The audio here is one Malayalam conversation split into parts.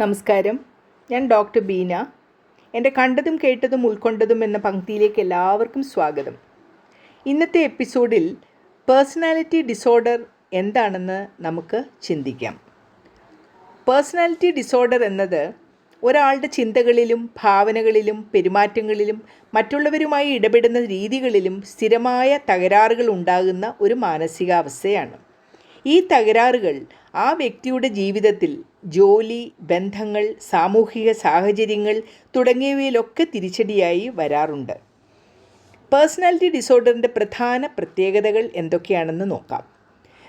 നമസ്കാരം. ഞാൻ ഡോക്ടർ ബീന. എന്റെ കണ്ടതും കേട്ടതും ഉൾക്കൊണ്ടതും എന്ന പങ്ക്തിയിലേക്ക് എല്ലാവർക്കും സ്വാഗതം. ഇന്നത്തെ എപ്പിസോഡിൽ പേഴ്സണാലിറ്റി ഡിസോർഡർ എന്താണെന്ന് നമുക്ക് ചിന്തിക്കാം. പേഴ്സണാലിറ്റി ഡിസോർഡർ എന്നത് ഒരാളുടെ ചിന്തകളിലും ഭാവനകളിലും പെരുമാറ്റങ്ങളിലും മറ്റുള്ളവരുമായി ഇടപെടുന്ന രീതികളിലും സ്ഥിരമായ തകരാറുകൾ ഉണ്ടാകുന്ന ഒരു മാനസികാവസ്ഥയാണ്. ഈ തകരാറുകൾ ആ വ്യക്തിയുടെ ജീവിതത്തിൽ ജോലി ബന്ധങ്ങൾ സാമൂഹിക സാഹചര്യങ്ങൾ തുടങ്ങിയവയിലൊക്കെ തിരിച്ചടിയായി വരാറുണ്ട്. പേഴ്സണാലിറ്റി ഡിസോർഡറിന്റെ പ്രധാന പ്രത്യേകതകൾ എന്തൊക്കെയാണെന്ന് നോക്കാം.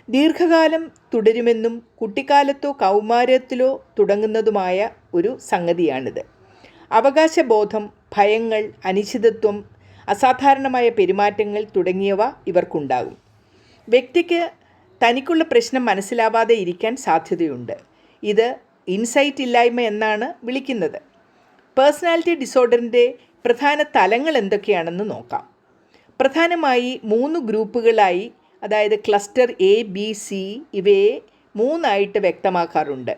ദീർഘകാലം തുടരുമെന്നും കുട്ടിക്കാലത്തോ കൗമാരത്തിലോ തുടങ്ങുന്നതുമായ ഒരു സംഗതിയാണിത്. അവകാശബോധം ഭയങ്ങൾ അനിശ്ചിതത്വം അസാധാരണമായ പെരുമാറ്റങ്ങൾ തുടങ്ങിയവ ഇവർക്കുണ്ടാകും. വ്യക്തിക്ക് തനിക്കുള്ള പ്രശ്നം മനസ്സിലാവാതെ ഇരിക്കാൻ സാധ്യതയുണ്ട്. ഇത് ഇൻസൈറ്റ് ഇല്ലായ്മ എന്നാണ് വിളിക്കുന്നത്. പേഴ്സണാലിറ്റി ഡിസോർഡറിന്റെ പ്രധാന തലങ്ങൾ എന്തൊക്കെയാണെന്ന് നോക്കാം. പ്രധാനമായി മൂന്ന് ഗ്രൂപ്പുകളായി അതായത് ക്ലസ്റ്റർ എ ബി സി ഇവയെ മൂന്നായിട്ട് വ്യക്തമാക്കാറുണ്ട്.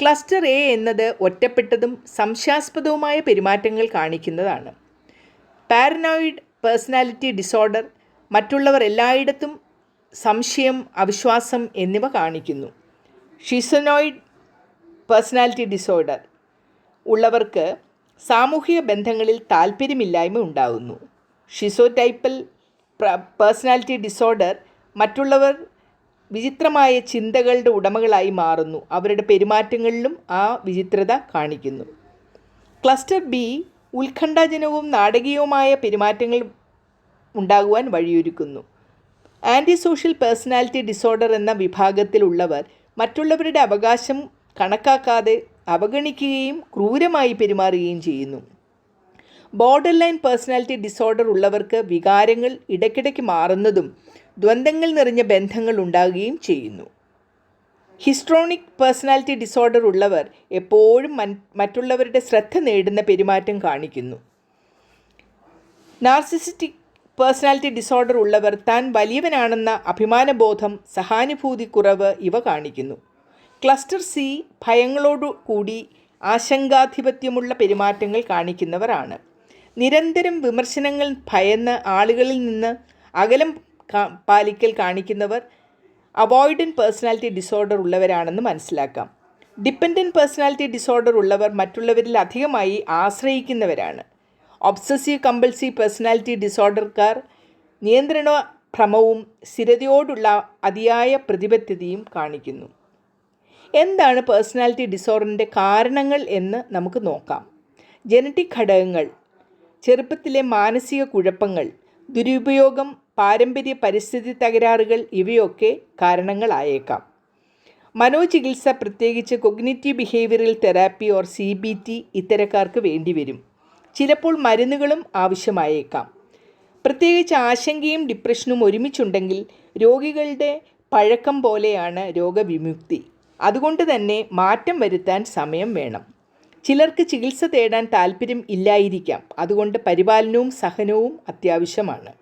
ക്ലസ്റ്റർ എ എന്നത് ഒറ്റപ്പെട്ടതും സംശയാസ്പദവുമായ പെരുമാറ്റങ്ങൾ കാണിക്കുന്നതാണ്. പാരനോയിഡ് പേഴ്സണാലിറ്റി ഡിസോർഡർ മറ്റുള്ളവർ എല്ലായിടത്തും സംശയം അവിശ്വാസം എന്നിവ കാണിക്കുന്നു. ഷിസനോയിഡ് പേഴ്സണാലിറ്റി ഡിസോർഡർ ഉള്ളവർക്ക് സാമൂഹിക ബന്ധങ്ങളിൽ താല്പര്യമില്ലായ്മ ഉണ്ടാകുന്നു. ഷിസോടൈപ്പൽ പേഴ്സണാലിറ്റി ഡിസോർഡർ മറ്റുള്ളവർ വിചിത്രമായ ചിന്തകളുടെ ഉടമകളായി മാറുന്നു. അവരുടെ പെരുമാറ്റങ്ങളിലും ആ വിചിത്രത കാണിക്കുന്നു. ക്ലസ്റ്റർ ബി ഉത്കണ്ഠാജനവും നാടകീയവുമായ പെരുമാറ്റങ്ങൾ ഉണ്ടാകുവാൻ വഴിയൊരുക്കുന്നു. ആന്റി സോഷ്യൽ പേഴ്സണാലിറ്റി ഡിസോർഡർ എന്ന വിഭാഗത്തിലുള്ളവർ മറ്റുള്ളവരുടെ അവകാശം കണക്കാക്കാതെ അവഗണിക്കുകയും ക്രൂരമായി പെരുമാറുകയും ചെയ്യുന്നു. ബോർഡർ ലൈൻ പേഴ്സണാലിറ്റി ഡിസോർഡർ ഉള്ളവർക്ക് വികാരങ്ങൾ ഇടയ്ക്കിടയ്ക്ക് മാറുന്നതും ദ്വന്ദ്ങ്ങൾ നിറഞ്ഞ ബന്ധങ്ങൾ ഉണ്ടാകുകയും ചെയ്യുന്നു. ഹിസ്ട്രോണിക് പേഴ്സണാലിറ്റി ഡിസോർഡർ ഉള്ളവർ എപ്പോഴും മറ്റുള്ളവരുടെ ശ്രദ്ധ നേടുന്ന പെരുമാറ്റം കാണിക്കുന്നു. നാർസിസിറ്റിക് പേഴ്സണാലിറ്റി ഡിസോർഡർ ഉള്ളവർ താൻ വലിയവനാണെന്ന അഭിമാനബോധം സഹാനുഭൂതി കുറവ് ഇവ കാണിക്കുന്നു. ക്ലസ്റ്റർ സി ഭയങ്ങളോടു കൂടി ആശങ്കാധിപത്യമുള്ള പെരുമാറ്റങ്ങൾ കാണിക്കുന്നവരാണ്. നിരന്തരം വിമർശനങ്ങൾ ഭയന്ന് ആളുകളിൽ നിന്ന് അകലം പാലിക്കൽ കാണിക്കുന്നവർ അവോയ്ഡൻ പേഴ്സണാലിറ്റി ഡിസോർഡർ ഉള്ളവരാണെന്ന് മനസ്സിലാക്കാം. ഡിപ്പെൻഡന്റ് പേഴ്സണാലിറ്റി ഡിസോർഡർ ഉള്ളവർ മറ്റുള്ളവരിൽ അധികമായി ആശ്രയിക്കുന്നവരാണ്. ഒബ്സസീവ് കമ്പൾസീവ് പേഴ്സണാലിറ്റി ഡിസോർഡർക്കാർ നിയന്ത്രണ ഭ്രമവും സ്ഥിരതയോടുള്ള അതിയായ പ്രതിബദ്ധതയും കാണിക്കുന്നു. എന്താണ് പേഴ്സണാലിറ്റി ഡിസോർഡറിന്റെ കാരണങ്ങൾ എന്ന് നമുക്ക് നോക്കാം. ജനറ്റിക് ഘടകങ്ങൾ ചെറുപ്പത്തിലെ മാനസിക കുഴപ്പങ്ങൾ ദുരുപയോഗം പാരമ്പര്യ പരിസ്ഥിതി തകരാറുകൾ ഇവയൊക്കെ കാരണങ്ങളായേക്കാം മനോചികിത്സ പ്രത്യേകിച്ച് cognitive behavioural therapy or C B T ഇത്തരക്കാർക്ക് വേണ്ടിവരും ചിലപ്പോൾ മരുന്നുകളും ആവശ്യമായേക്കാം. പ്രത്യേകിച്ച് ആശങ്കയും ഡിപ്രഷനും ഒരുമിച്ചുണ്ടെങ്കിൽ രോഗികളുടെ പഴക്കം പോലെയാണ് രോഗവിമുക്തി. അതുകൊണ്ട് തന്നെ മാറ്റം വരുത്താൻ സമയം വേണം. ചിലർക്ക് ചികിത്സ തേടാൻ താല്പര്യം ഇല്ലായിരിക്കാം. അതുകൊണ്ട് പരിപാലനവും സഹനവും അത്യാവശ്യമാണ്.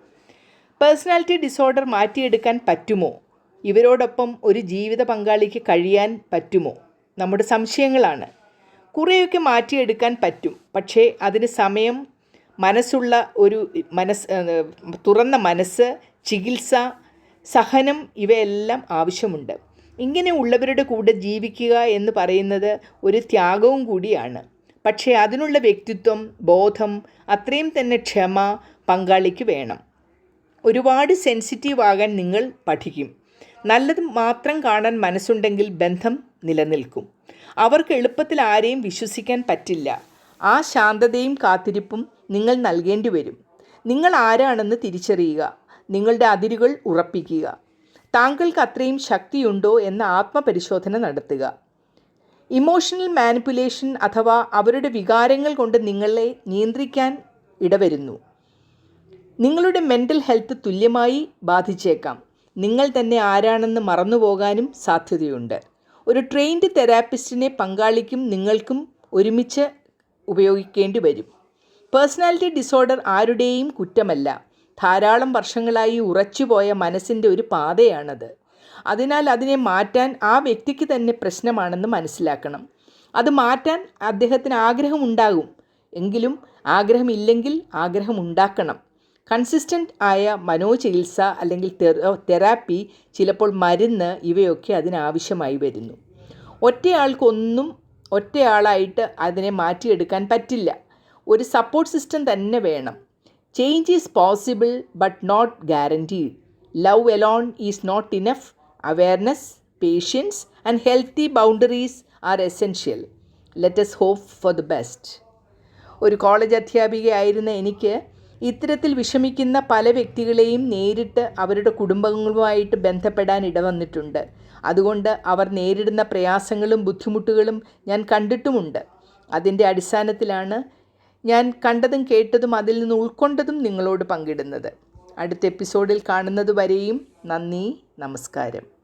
പേഴ്സണാലിറ്റി ഡിസോർഡർ മാറ്റിയെടുക്കാൻ പറ്റുമോ? ഇവരോടൊപ്പം ഒരു ജീവിത പങ്കാളിക്ക് കഴിയാൻ പറ്റുമോ? നമ്മുടെ സംശയങ്ങളാണ്. കുറേയൊക്കെ മാറ്റിയെടുക്കാൻ പറ്റും. പക്ഷേ അതിന് സമയം മനസ്സുള്ള ഒരു മനസ് തുറന്ന മനസ്സ് ചികിത്സ സഹനം ഇവയെല്ലാം ആവശ്യമുണ്ട്. ഇങ്ങനെ ഉള്ളവരുടെ കൂടെ ജീവിക്കുക എന്ന് പറയുന്നത് ഒരു ത്യാഗവും കൂടിയാണ്. പക്ഷേ അതിനുള്ള വ്യക്തിത്വം ബോധം അത്രയും തന്നെ ക്ഷമ പങ്കാളിക്ക് വേണം. ഒരുപാട് സെൻസിറ്റീവ് ആകാൻ നിങ്ങൾ പഠിക്കും. നല്ലത് മാത്രം കാണാൻ മനസ്സുണ്ടെങ്കിൽ ബന്ധം നിലനിൽക്കും. അവർക്ക് എളുപ്പത്തിൽ ആരെയും വിശ്വസിക്കാൻ പറ്റില്ല. ആ ശാന്തതയും കാത്തിരിപ്പും നിങ്ങൾ നൽകേണ്ടി വരും. നിങ്ങൾ ആരാണെന്ന് തിരിച്ചറിയുക. നിങ്ങളുടെ അതിരുകൾ ഉറപ്പിക്കുക. താങ്കൾക്ക് അത്രയും ശക്തിയുണ്ടോ എന്ന ആത്മപരിശോധന നടത്തുക. ഇമോഷണൽ മാനിപ്പുലേഷൻ അഥവാ അവരുടെ വികാരങ്ങൾ കൊണ്ട് നിങ്ങളെ നിയന്ത്രിക്കാൻ ഇടവരുന്നു. നിങ്ങളുടെ മെന്റൽ ഹെൽത്ത് തുല്യമായി ബാധിച്ചേക്കാം. നിങ്ങൾ തന്നെ ആരാണെന്ന് മറന്നുപോകാനും സാധ്യതയുണ്ട്. ഒരു ട്രെയിൻഡ് തെറാപ്പിസ്റ്റിനെ പങ്കാളിക്കും നിങ്ങൾക്കും ഒരുമിച്ച് ഉപയോഗിക്കേണ്ടി വരും. പേഴ്സണാലിറ്റി ഡിസോർഡർ ആരുടെയും കുറ്റമല്ല. ധാരാളം വർഷങ്ങളായി ഉറച്ചുപോയ മനസ്സിന്റെ ഒരു പാതയാണത്. അതിനാൽ അതിനെ മാറ്റാൻ ആ വ്യക്തിക്ക് തന്നെ പ്രശ്നമാണെന്ന് മനസ്സിലാക്കണം. അത് മാറ്റാൻ അദ്ദേഹത്തിന് ആഗ്രഹമുണ്ടാകും. എങ്കിലും ആഗ്രഹമില്ലെങ്കിൽ ആഗ്രഹമുണ്ടാക്കണം. കൺസിസ്റ്റന്റ് ആയ മനോചികിത്സ അല്ലെങ്കിൽ തെറാപ്പി ചിലപ്പോൾ മരുന്ന് ഇവയൊക്കെ അതിനാവശ്യമായി വരുന്നു. ഒറ്റയാൾക്കൊന്നും ഒറ്റയാളായിട്ട് അതിനെ മാറ്റിയെടുക്കാൻ പറ്റില്ല. ഒരു സപ്പോർട്ട് സിസ്റ്റം തന്നെ വേണം. Change is possible but not guaranteed love alone is not enough awareness patience and healthy boundaries are essential let's hope for the best ഒരു കോളേജ് അധ്യാപികയായിരുന്ന എനിക്ക് ഇത്തരത്തിൽ വിഷമിക്കുന്ന പല വ്യക്തികളെയും നേരിട്ട് അവരുടെ കുടുംബങ്ങളുമായിട്ട് ബന്ധപ്പെടാൻ ഇടവന്നിട്ടുണ്ട്. അതുകൊണ്ട് അവർ നേരിടുന്ന പ്രയാസങ്ങളും ബുദ്ധിമുട്ടുകളും ഞാൻ കണ്ടിട്ടുമുണ്ട്. അതിന്റെ അടിസ്ഥാനത്തിലാണ് ഞാൻ കണ്ടതും കേട്ടതും അതിൽ നിന്ന് ഉൾക്കൊണ്ടതും നിങ്ങളോട് പങ്കിടുന്നത്. അടുത്ത എപ്പിസോഡിൽ കാണുന്നത് വരെയും നന്ദി നമസ്കാരം.